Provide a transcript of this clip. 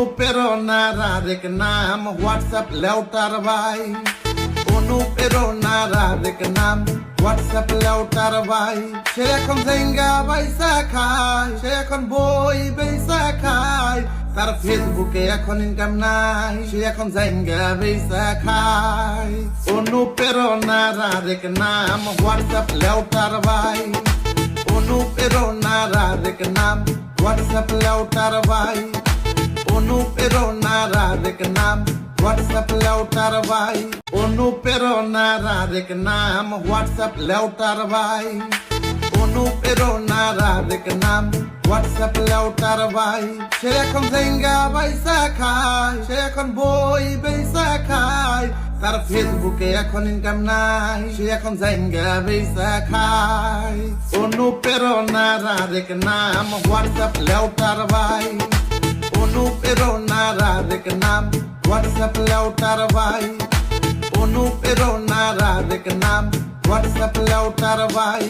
অনুপ্রেরণার আরেক নাম হোয়াটসঅ্যাপ লেউটার ভাই। অনুপ্রেরণার আরেক নাম হোয়াটসঅ্যাপ লেউটার ভাই। সে এখন জেঙ্গা বাইসা খায়, সে এখন বই বেসা খায়। তার ফেসবুকে এখন ইনকাম নাই, সে এখন জেঙ্গা বেসা খায়। অনুপ্রেরণার আরেক নাম হোয়াটসঅ্যাপ লেউটার ভাই। অনুপ্রেরণার আরেক নাম হোয়াটসঅ্যাপ লেউটার ভাই। অনুপ্রেরণার আরেক নাম। হোয়াটসঅ্যাপ লেউটার ভাই। অনুপ্রেরণার আরেক নাম। হোয়াটসঅ্যাপ লেউটার ভাই। অনুপ্রেরণার আরেক নাম। হোয়াটসঅ্যাপ লেউটার ভাই। সে এখন জেঙ্গা বাইসা খায়। সে এখন বই বেসা খায়। তার ফেসবুকে এখন ইনকাম নাই। সে এখন জেঙ্গা বেসা খায়। অনুপ্রেরণার আরেক নাম। হোয়াটসঅ্যাপ লেউটার ভাই। আরেক নাম হোয়াটসঅ্যাপ লেউটার ভাই। অনুপ্রেরণার আরেক নাম হোয়াটসঅ্যাপ লেউটার ভাই।